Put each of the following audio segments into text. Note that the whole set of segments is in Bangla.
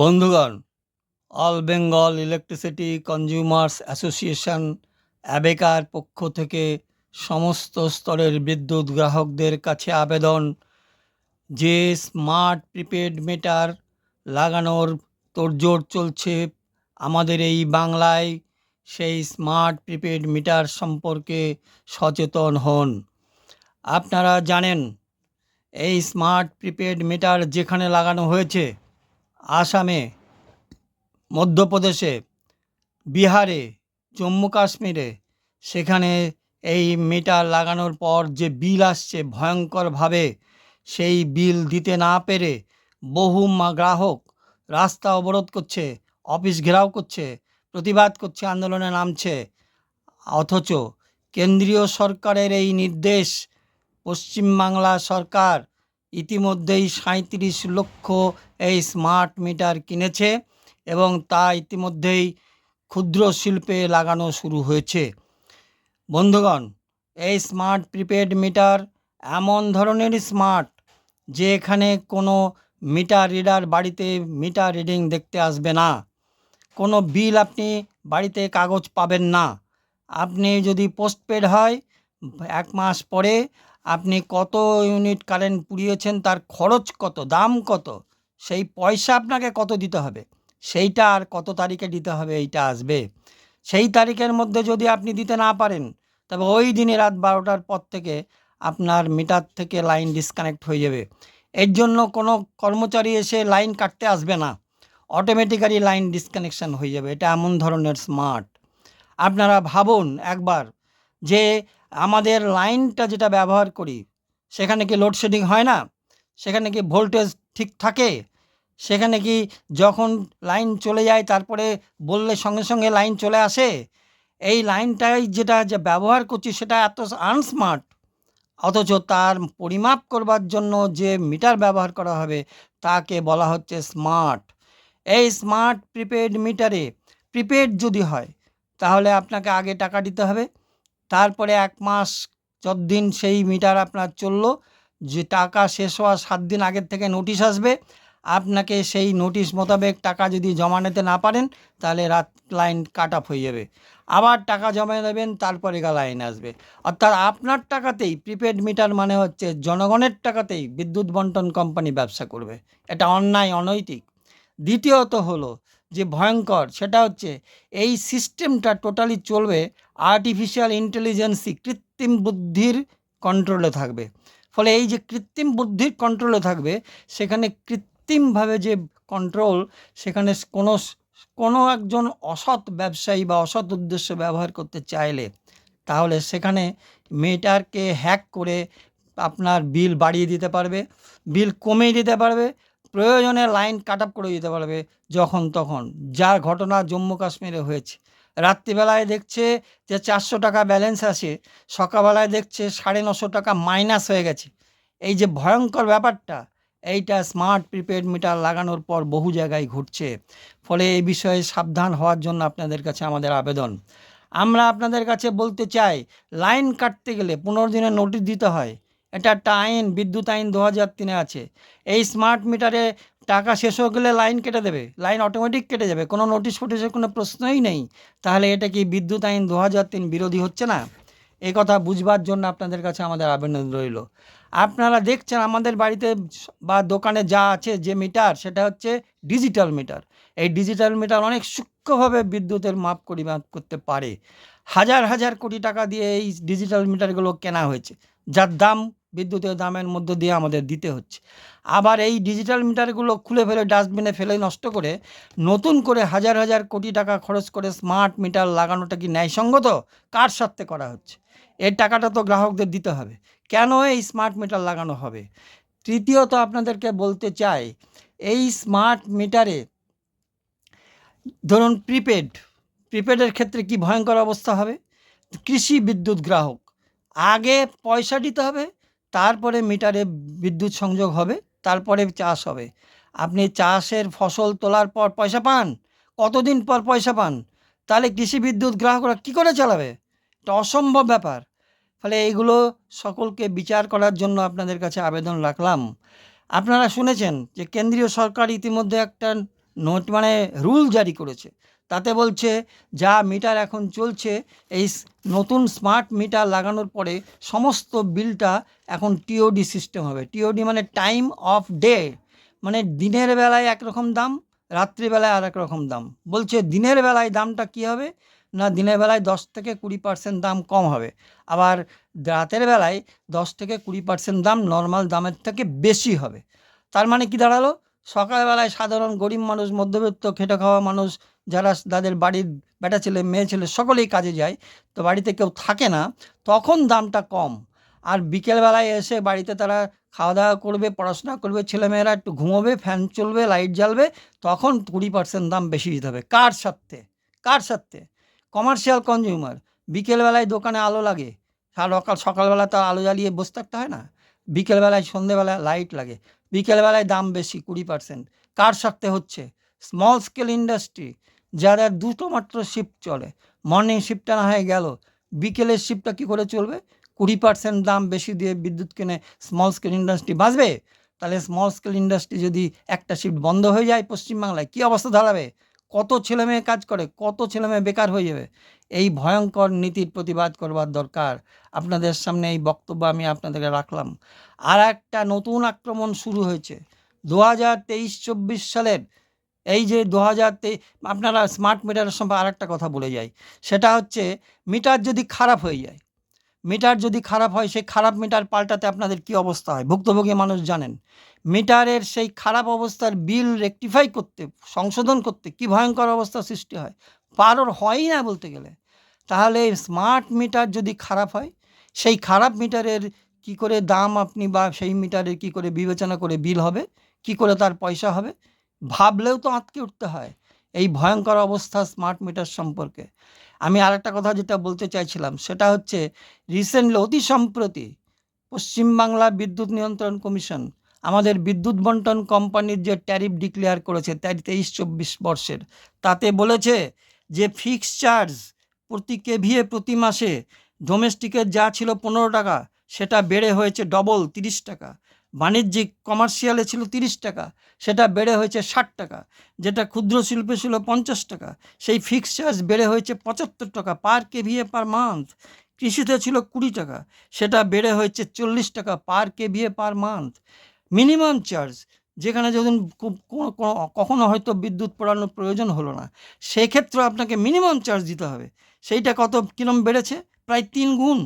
বন্ধুগণ, all Bengal electricity consumers association অ্যাবেকার পক্ষ থেকে সমস্ত স্তরের বিদ্যুৎ গ্রাহকদের কাছে আবেদন যে স্মার্ট প্রিপেড মিটার লাগানোর তোড়জোড় চলছে আমাদের এই বাংলায়, সেই স্মার্ট প্রিপেড মিটার সম্পর্কে সচেতন হন। আপনারা জানেন, এই স্মার্ট প্রিপেড মিটার যেখানে লাগানো হয়েছে আসামে, মধ্যপ্রদেশে, বিহারে জম্মু কাশ্মীরে সেখানে এই মিটার লাগানোর পর যে বিল আসছে ভয়ঙ্করভাবে, সেই বিল দিতে না পেরে বহু গ্রাহক রাস্তা অবরোধ করছে, অফিস ঘেরাও করছে, প্রতিবাদ করছে, আন্দোলনে নামছে। অথচ কেন্দ্রীয় সরকারের এই নির্দেশ, পশ্চিমবাংলা সরকার ইতিমধ্যেই সাঁইত্রিশ লক্ষ এই স্মার্ট মিটার কিনেছে এবং তা ইতিমধ্যেই ক্ষুদ্র শিল্পে লাগানো শুরু হয়েছে। বন্ধুগণ, এই স্মার্ট প্রিপেড মিটার এমন ধরনের স্মার্ট যে এখানে কোনো মিটার রিডার বাড়িতে মিটার রিডিং দেখতে আসবে না। কোনো বিল আপনি বাড়িতে কাগজ পাবেন না। আপনি যদি পোস্টপেড হয়, এক মাস পরে আপনি কত ইউনিট কারেন্ট পুড়িয়েছেন, তার খরচ কত, দাম কত সেই পয়সা আপনাকে কত দিতে হবে? সেইটা আর কত তারিখে দিতে হবে এইটা আসবে? সেই তারিখের মধ্যে যদি আপনি দিতে না পারেন, তবে ওই দিনে রাত বারোটার পর থেকে আপনার মিটার থেকে লাইন ডিসকানেক্ট হয়ে যাবে। এর জন্য কোনো কর্মচারী এসে লাইন কাটতে আসবে না। অটোমেটিক্যালি লাইন ডিসকানেকশন হয়ে যাবে। এটা এমন ধরনের স্মার্ট আপনারা ভাবুন একবার যে আমাদের লাইনটা যেটা ব্যবহার করি, সেখানে কি লোডশেডিং হয় না? সেখানে কি ভোল্টেজ ঠিক থাকে? সেখানে কি যখন লাইন চলে যায়, তারপরে বললে সঙ্গে সঙ্গে লাইন চলে আসে? এই লাইনটাই যেটা যে ব্যবহার করছি, সেটা এত আনস্মার্ট। অথচ তার পরিমাপ করবার জন্য যে মিটার ব্যবহার করা হবে, তাকে বলা হচ্ছে স্মার্ট। এই স্মার্ট প্রিপেড মিটারে, প্রিপেড যদি হয়, তাহলে আপনাকে আগে টাকা দিতে হবে। তারপরে এক মাস যতদিন সেই মিটার আপনার চলল যে টাকা শেষ হওয়ার সাত দিন আগের থেকে নোটিশ আসবে, আপনাকে সেই নোটিশ মোতাবেক টাকা যদি জমা নিতে না পারেন, তাহলে রাত লাইন কাট অফ হয়ে যাবে। আবার টাকা জমা দেবেন, তারপরে গা লাইন আসবে। অর্থাৎ আপনার টাকাতেই প্রিপেড মিটার মানে হচ্ছে জনগণের টাকাতেই বিদ্যুৎ বন্টন কোম্পানি ব্যবসা করবে। এটা অন্যায়, অনৈতিক। দ্বিতীয়ত হলো যে ভয়ঙ্কর, সেটা হচ্ছে এই সিস্টেমটা টোটালি চলবে আর্টিফিশিয়াল ইন্টেলিজেন্সি কৃত্রিম বুদ্ধির কন্ট্রোলে থাকবে। ফলে এই যে কৃত্রিম বুদ্ধির কন্ট্রোলে থাকবে, সেখানে কৃত্রিমভাবে যে কন্ট্রোল সেখানে কোনো কোনো একজন অসৎ ব্যবসায়ী বা অসৎ উদ্দেশ্য ব্যবহার করতে চাইলে, তাহলে সেখানে মিটারকে হ্যাক করে আপনার বিল বাড়িয়ে দিতে পারবে বিল কমিয়ে দিতে পারবে, প্রয়োজনে লাইন কাট আপ করে দিতে পারবে, যখন তখন। যার ঘটনা জম্মু কাশ্মীরে হয়েছে। রাত্রিবেলায় দেখছে যে চারশো টাকা ব্যালেন্স আছে, সকালবেলায় দেখছে সাড়ে নশো টাকা মাইনাস হয়ে গেছে। এই যে ভয়ঙ্কর ব্যাপারটা, এইটা স্মার্ট প্রিপেড মিটার লাগানোর পর বহু জায়গায় ঘটছে। ফলে এই বিষয়ে সাবধান হওয়ার জন্য আপনাদের কাছে আমাদের আবেদন। আমরা আপনাদের কাছে বলতে চাই লাইন কাটতে গেলে পনেরো দিনের নোটিশ দিতে হয়। এটা একটা আইন বিদ্যুৎ আইন দু হাজার তিনে আছে। এই স্মার্ট মিটারে টাকা শেষ হয়ে গেলে লাইন কেটে দেবে। লাইন অটোমেটিক কেটে যাবে। কোনো নোটিশ ফোটিসের কোনো প্রশ্নই নেই। তাহলে এটা কি বিদ্যুৎ আইন দু হাজার তিন বিরোধী হচ্ছে না? এই কথা বুঝবার জন্য আপনাদের কাছে আমাদের আবেদন রইল। আপনারা দেখছেন আমাদের বাড়িতে বা দোকানে যা আছে যে মিটার সেটা হচ্ছে ডিজিটাল মিটার এই ডিজিটাল মিটার অনেক সূক্ষ্মভাবে বিদ্যুতের মাপ পরিমাপ করতে পারে। হাজার হাজার কোটি টাকা দিয়ে এই ডিজিটাল মিটারগুলো কেনা হয়েছে। যার দাম বিদ্যুতের দামের মধ্য দিয়ে আমাদের দিতে হচ্ছে। আবার এই ডিজিটাল মিটারগুলো খুলে ফেলে ডাস্টবিনে ফেলে নষ্ট করে, নতুন করে হাজার হাজার কোটি টাকা খরচ করে স্মার্ট মিটার লাগানোটা কি ন্যায়সঙ্গত? কার স্বার্থে করা হচ্ছে? এর টাকাটা তো গ্রাহকদের দিতে হবে। কেন এই স্মার্ট মিটার লাগানো হবে? তৃতীয়ত আপনাদেরকে বলতে চাই, এই স্মার্ট মিটারে ধরুন প্রিপেড প্রিপেডের ক্ষেত্রে কি ভয়ঙ্কর অবস্থা হবে? কৃষি বিদ্যুৎ গ্রাহক, আগে পয়সা দিতে হবে তারপরে মিটারে বিদ্যুৎ সংযোগ হবে, তারপরে চাষ হবে। আপনি চাষের ফসল তোলার পর পয়সা পান, কতদিন পর পয়সা পান, তাহলে কৃষি বিদ্যুৎ গ্রাহকরা কী করে চালাবে? এটা অসম্ভব ব্যাপার। ফলে এইগুলো সকলকে বিচার করার জন্য আপনাদের কাছে আবেদন রাখলাম। আপনারা শুনেছেন যে কেন্দ্রীয় সরকার ইতিমধ্যে একটা নোট মানে রুল জারি করেছে। তাতে বলছে, যা মিটার এখন চলছে, এই নতুন স্মার্ট মিটার লাগানোর পরে সমস্ত বিলটা এখন টিওডি সিস্টেম হবে। টিওডি মানে টাইম অফ ডে মানে দিনের বেলায় একরকম দাম রাত্রিবেলায় আর রকম দাম। বলছে, দিনের বেলায় দামটা কী হবে? না, দিনের বেলায় দশ থেকে কুড়ি পার্সেন্ট দাম কম হবে। আবার রাতের বেলায় দশ থেকে কুড়ি পার্সেন্ট দাম নর্মাল দামের থেকে বেশি হবে। তার মানে কি দাঁড়াল? সকালবেলায় সাধারণ গরিব মানুষ, মধ্যবিত্ত, খেটে খাওয়া মানুষ যারা তাদের বাড়ির বেটা ছেলে, মেয়ে ছেলে সকলেই কাজে যায়, তো বাড়িতে কেউ থাকে না, তখন দামটা কম। আর বিকেলবেলায় এসে বাড়িতে তারা খাওয়া দাওয়া করবে, পড়াশোনা করবে, ছেলেমেয়েরা একটু ঘুমোবে, ফ্যান চলবে, লাইট জ্বালবে, তখন কুড়ি পার্সেন্ট দাম বেশি দিতে হবে। কার স্বার্থে? কার স্বার্থে? Commercial consumer. বিকেলবেলায় দোকানে আলো লাগে। সকাল, সকালবেলা তো আলো জ্বালিয়ে বসে থাকতে হয় না। বিকেলবেলায় সন্ধেবেলায় লাইট লাগে। বিকেলবেলায় দাম বেশি, কুড়ি পার্সেন্ট কার স্বার্থে হচ্ছে? Small scale industry. যাদের দুটো মাত্র শিফট চলে। মর্নিং শিফটটা না হয়ে গেল। বিকেলের শিফটটা কী করে চলবে? কুড়ি পার্সেন্ট দাম বেশি দিয়ে বিদ্যুৎ কিনে স্মল স্কেল ইন্ডাস্ট্রি বাঁচবে? তাহলে স্মল স্কেল ইন্ডাস্ট্রি যদি একটা শিফট বন্ধ হয়ে যায় পশ্চিমবাংলায়, কী অবস্থা দাঁড়াবে? কত ছেলে মেয়ে কাজ করে, কত ছেলে মেয়ে বেকার হয়ে যাবে? এই ভয়ঙ্কর নীতির প্রতিবাদ করবার দরকার। আপনাদের সামনে এই বক্তব্য আমি আপনাদেরকে রাখলাম। আর একটা নতুন আক্রমণ শুরু হয়েছে। দু হাজার তেইশ চব্বিশ সালের এই যে দু হাজার আপনারা স্মার্ট মিটারের সম্পর্কে আর একটা কথা বলে যাই, সেটা হচ্ছে মিটার যদি খারাপ হয়ে যায় মিটার যদি খারাপ হয়, সেই খারাপ মিটার পাল্টাতে আপনাদের কি অবস্থা হয়? ভুক্তভোগী মানুষ জানেন মিটারের সেই খারাপ অবস্থার বিল রেকটিফাই করতে, সংশোধন করতে কি ভয়ঙ্কর অবস্থা সৃষ্টি হয়? পারোর হয়ই না বলতে গেলে। তাহলে স্মার্ট মিটার যদি খারাপ হয়, সেই খারাপ মিটারের কি করে দাম আপনি বা সেই মিটারের কি করে বিবেচনা করে বিল হবে? কি করে তার পয়সা হবে? ভাবলেও তো আঁতকে উঠতে হয় এই ভয়ঙ্কর অবস্থা স্মার্ট মিটার সম্পর্কে। আমি আরেকটা কথা যেটা বলতে চাইছিলাম, সেটা হচ্ছে রিসেন্টলি অতি সম্প্রতি পশ্চিমবাংলা বিদ্যুৎ নিয়ন্ত্রণ কমিশন আমাদের বিদ্যুৎ বন্টন কোম্পানির যে ট্যারিফ ডিক্লেয়ার করেছে তাই তেইশ, চব্বিশ বর্ষের, তাতে বলেছে যে ফিক্স চার্জ প্রতি কেভিএ প্রতি মাসে ডোমেস্টিকের যা ছিল পনেরো টাকা, সেটা বেড়ে হয়েছে ডবল তিরিশ টাকা। বাণিজ্যিক কমার্শিয়ালে ছিল তিরিশ টাকা, সেটা বেড়ে হয়েছে ষাট টাকা, যেটা ক্ষুদ্র শিল্পে ছিল পঞ্চাশ টাকা, সেই ফিক্স চার্জ বেড়ে হয়েছে পঁচাত্তর টাকা পার কেভিএ পার মান্থ কৃষিতে ছিল কুড়ি টাকা, সেটা বেড়ে হয়েছে চল্লিশ টাকা per KVA per month minimum charge যেখানে যখন কখনো হয়তো বিদ্যুৎ পোড়ানোর প্রয়োজন হলো না সেক্ষেত্রে আপনাকে মিনিমাম চার্জ দিতে হবে, সেইটা কত, কিরম বেড়েছে? প্রায় তিন গুণ,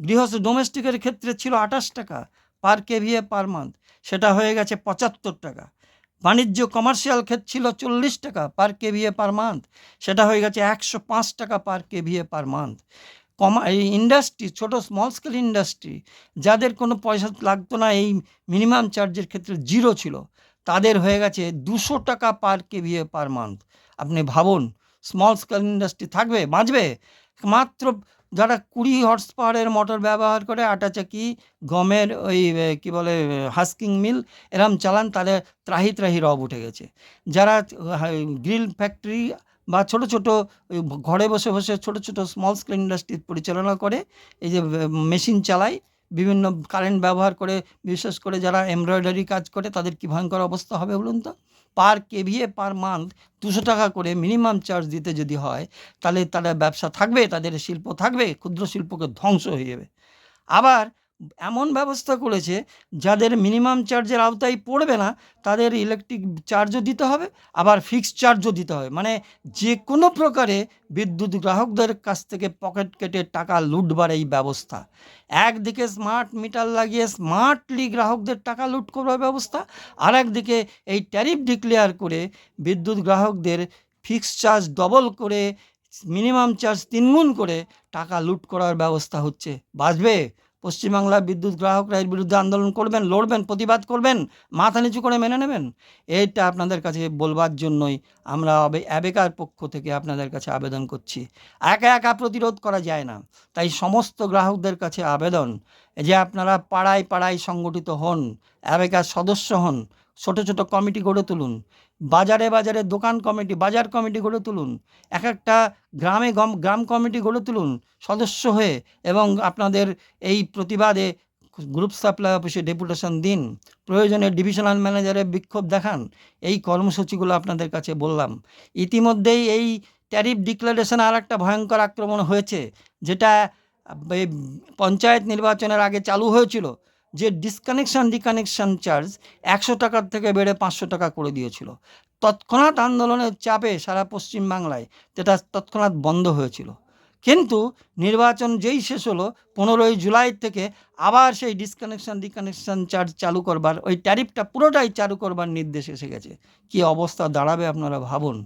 গৃহস্থ ডোমেস্টিকের ক্ষেত্রে ছিল আঠাশ টাকা পার কেভিএ পার মান্থ সেটা হয়ে গেছে পঁচাত্তর টাকা। বাণিজ্য কমার্শিয়াল ক্ষেত্র ছিল চল্লিশ টাকা পার কেভিএ পার মান্থ সেটা হয়ে গেছে একশো পাঁচ টাকা পার কেভিএ পার মান্থ কমা, এই ইন্ডাস্ট্রি ছোটো স্মল স্কেল ইন্ডাস্ট্রি যাদের কোনো পয়সা লাগতো না, এই মিনিমাম চার্জের ক্ষেত্রে জিরো ছিল, তাদের হয়ে গেছে দুশো টাকা পার কেভিএ পার মান্থ আপনি ভাবুন স্মল স্কেল ইন্ডাস্ট্রি থাকবে, বাঁচবে? মাত্র যারা কুড়ি হর্স পাওয়ারের মোটর ব্যবহার করে আটা চাকি গমের ওই কি বলে হাস্কিং মিল এরম চালান, তাদের ত্রাহি ত্রাহি রব উঠে গেছে। যারা গ্রিল ফ্যাক্টরি বা ছোট ছোট ঘরে বসে বসে ছোট ছোট স্মল স্কেল ইন্ডাস্ট্রি পরিচালনা করে, এই যে মেশিন চালায়, বিভিন্ন কারেন্ট ব্যবহার করে, বিশেষ করে যারা এমব্রয়ডারি কাজ করে, তাদের কি ভয়ঙ্কর অবস্থা হবে বলুন তো? পার কেভিএ পার মান্থ দুশো টাকা করে মিনিমাম চার্জ দিতে যদি হয়, তাহলে তারা ব্যবসা থাকবে, তাদের শিল্প থাকবে, ক্ষুদ্র শিল্পকে ধ্বংস হয়ে যাবে। আবার এমন ব্যবস্থা করেছে, যাদের মিনিমাম চার্জের আওতায় পড়বে না, তাদের ইলেকট্রিক চার্জও দিতে হবে, আবার ফিক্সড চার্জও দিতে হবে। মানে যে কোনো প্রকারে বিদ্যুৎ গ্রাহকদের কাছ থেকে পকেট কেটে টাকা লুটবার এই ব্যবস্থা। একদিকে স্মার্ট মিটার লাগিয়ে স্মার্টলি গ্রাহকদের টাকা লুট করার ব্যবস্থা আর একদিকে এই ট্যারিফ ডিক্লেয়ার করে বিদ্যুৎ গ্রাহকদের ফিক্সড চার্জ ডবল করে মিনিমাম চার্জ তিনগুণ করে টাকা লুট করার ব্যবস্থা হচ্ছে। বাঁচবে পশ্চিমবাংলার বিদ্যুৎ গ্রাহকরা এর বিরুদ্ধে আন্দোলন করবেন, লড়বেন, প্রতিবাদ করবেন, মাথা নিচু করে মেনে নেবেন? এইটা আপনাদের কাছে বলবার জন্যই আমরা অ্যাবেকার পক্ষ থেকে আপনাদের কাছে আবেদন করছি। একা একা প্রতিরোধ করা যায় না। তাই সমস্ত গ্রাহকদের কাছে আবেদন যে আপনারা পাড়ায় পাড়ায় সংগঠিত হন, অ্যাবেকার সদস্য হন, ছোট ছোট কমিটি গড়ে তুলুন বাজারে বাজারে দোকান কমিটি, বাজার কমিটি গড়ে তুলুন। এক একটা গ্রামে গ্রাম কমিটি গড়ে তুলুন সদস্য হয়ে এবং আপনাদের এই প্রতিবাদে গ্রুপ সাপ্লাই অফিসে ডেপুটেশন দিন। প্রয়োজনে ডিভিশনাল ম্যানেজারের বিক্ষোভ দেখান। এই কর্মসূচিগুলো আপনাদের কাছে বললাম। ইতিমধ্যেই এই ট্যারিফ ডিক্লারেশন আর একটা ভয়ঙ্কর আক্রমণ হয়েছে, যেটা পঞ্চায়েত নির্বাচনের আগে চালু হয়েছিল। যে ডিসকানেকশন ডিকানেকশন চার্জ একশো টাকার থেকে বেড়ে পাঁচশো টাকা করে দিয়েছিল। তৎক্ষণাৎ আন্দোলনের চাপে সারা পশ্চিম বাংলায় যেটা তৎক্ষণাৎ বন্ধ হয়েছিল। কিন্তু নির্বাচন যেই শেষ হলো, পনেরোই জুলাই থেকে আবার সেই ডিসকানেকশন ডিকানেকশন চার্জ চালু করবার, ওই ট্যারিফটা পুরোটাই চালু করবার নির্দেশ এসে গেছে। কী অবস্থা দাঁড়াবে আপনারা ভাবুন।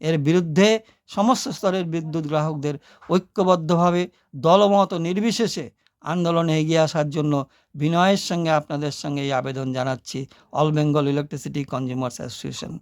এর বিরুদ্ধে সমস্ত স্তরের বিদ্যুৎ গ্রাহকদের ঐক্যবদ্ধভাবে দলমত নির্বিশেষে আন্দোলনে এগিয়ে আসার জন্য বিনয়ের সঙ্গে আপনাদের সঙ্গে এই আবেদন জানাচ্ছি all Bengal electricity consumers association